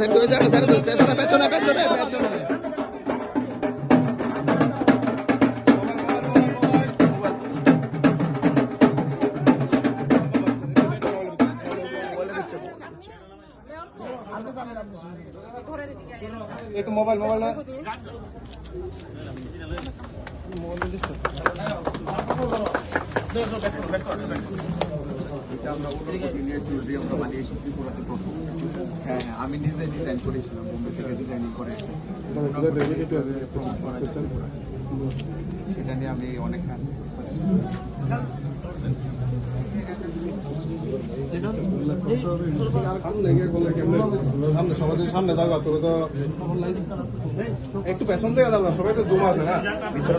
Side ওই জায়গা side পেছনে পেছনে পেছনে পেছনে। একটু মোবাইল মোবাইল না এটা আমরা অনুভূতি নিয়ে জুয়েলারি আমরা বানিয়েছি ত্রিপুরাতে প্রথম। হ্যাঁ হ্যাঁ, আমি নিজে ডিজাইন করেছিলাম বোম্বে থেকে ডিজাইনিং করে সেটা নিয়ে আমি অনেক সামনে তবে তো একটু পেছন থেকে না সবাই তো জমা আছে না। ভিতরে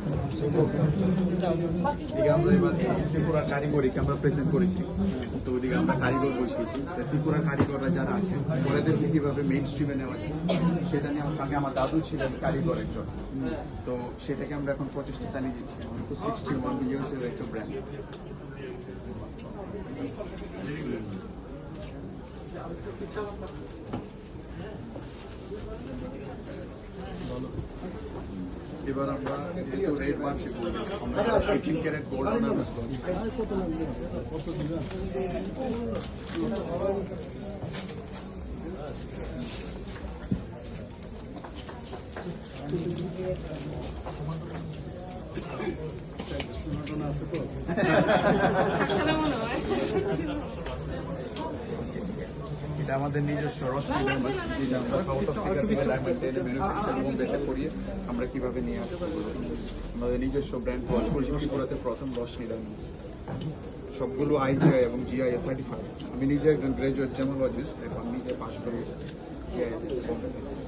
আমরা এবার ত্রিপুরার কারিগরিকে আমরা প্রেজেন্ট করেছি। তো ওদিকে আমরা কারিগর বসিয়েছি। তো ত্রিপুরার কারিগররা যারা আছে ওদেরকে কীভাবে মেইন স্ট্রিমে নেওয়া যায়, সেটা নিয়ে আগে আমার দাদু ছিলেন কারিগর একজন। তো সেটাকে আমরা এখন প্রচেষ্টা চালিয়ে দিচ্ছি তো সিক্সটি ওয়ান ইয়ার্সের একটা ব্র্যান্ড এবার আমরা যেহেতু রেড আমরা এইটিন ক্যারেট গোল্ড অনার্স এটা আমাদের নিজস্ব আমরা কীভাবে নিয়ে আসব? আমাদের নিজস্ব ব্র্যান্ড করেছি করাতে প্রথম রশ্মি নিলাম। সবগুলো আইজিআই এবং জিআই সার্টিফাইড আমি নিজে একজন গ্রাজুয়েট জেমোলজিস্ট এবং নিজে পাশ করে। বোম্বেতে।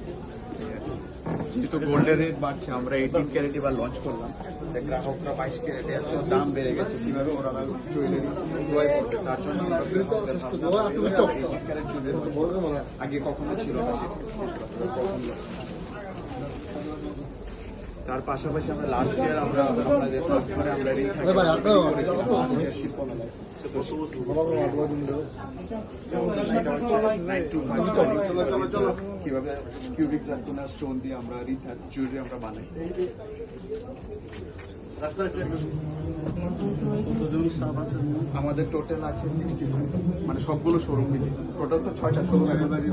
যেহেতু গোল্ডের রেট বাড়ছে আমরা এইটিন ক্যারেট এবার লঞ্চ করলাম গ্রাহকরা বাইশ ক্যারেটে এত দাম বেড়ে গেছে কীভাবে ওরা জুয়েলারি ক্রয় করবে তার জন্য আমরা গ্রাহকদের ভাবনা করে 18 ক্যারেট jewelry আগে কখনো ছিল না। তার পাশাপাশি আমরা লাস্ট ইয়ার আমরা আমাদের আমরা রিং ভাই, আপনার- লাস্ট ইয়ার শিল্প মেলায় তো সেটা হচ্ছে 925 কীভাবে কিউবিক সার্কুলার স্টোন দিয়ে আমরা জুয়েলারি আমরা বানাই আমাদের টোটাল আছে সিক্সটি ফাইভ মানে সবগুলো শোরুম মিলে টোটাল তো ছয়টা শোরুম একেবারেই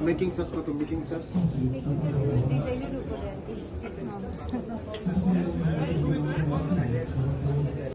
making such photo making such